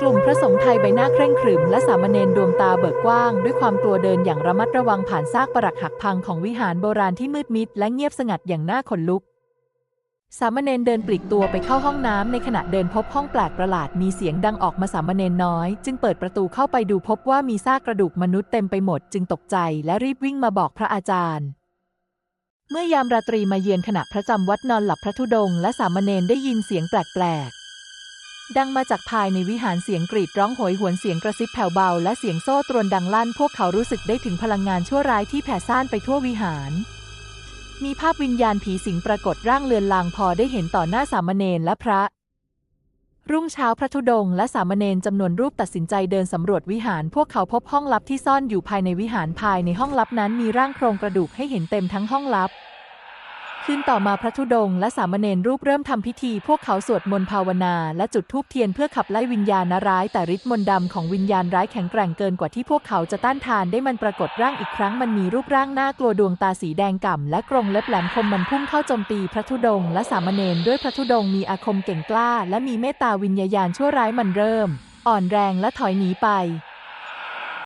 กลุ่มพระสงฆ์ไทยใบหน้าเคร่งขรึมและสามเณรดวงตาเบิกกว้าง ด้วยความกลัวเดินอย่างระมัดระวังผ่านซากปรักหักพังของวิหารโบราณที่มืดมิดและเงียบสงัดอย่างน่าขนลุก สามเณรเดินปลีกตัวไปเข้าห้องน้ำในขณะเดินพบห้องแปลกประหลาดมีเสียงดังออกมาสามเณรน้อย จึงเปิดประตูเข้าไปดูพบว่ามีซากกระดูกมนุษย์เต็มไปหมด จึงตกใจและรีบวิ่งมาบอกพระอาจารย์เมื่อยามราตรีมาเยือนขณะพระจำวัดนอนหลับพระธุดงค์และสามเณรได้ยินเสียงแปลก ดังมาจากภายในวิหารเสียงกรีดร้องโหยหวนเสียงกระซิบแผ่วเบา และเสียงโซ่ตรวนดังลั่น พวกเขารู้สึกได้ถึงพลังงานชั่วร้ายที่แผ่ซ่านไปทั่ววิหาร มีภาพวิญญาณผีสิงปรากฏร่างเลือนลางพอได้เห็นต่อหน้าสามเณรและพระ รุ่งเช้าพระธุดงค์และสามเณรจำนวนรูปตัดสินใจเดินสำรวจวิหาร พวกเขาพบห้องลับที่ซ่อนอยู่ภายในวิหารภายในห้องลับนั้นมีร่างโครงกระดูกให้เห็นเต็มทั้งห้องลับ คืนต่อมาพระธุดงค์และสามเณรรูปเริ่มทำพิธี พวกเขาสวดมนต์ภาวนา และจุดธูปเทียนเพื่อขับไล่วิญญาณร้าย แต่ฤทธิ์มนต์ดำของวิญญาณร้ายแข็งแกร่งเกินกว่าที่พวกเขาจะต้านทานได้มันปรากฏร่างอีกครั้งมันมีรูปร่างน่ากลัวดวงตาสีแดงก่ำและกรงเล็บแหลมคมมันพุ่งเข้าโจมตีพระธุดงค์และสามเณรด้วยพระธุดงค์มีอาคมเก่งกล้า และมีเมตตาวิญญาณชั่วร้ายมันเริ่ม อ่อนแรงและถอยหนีไป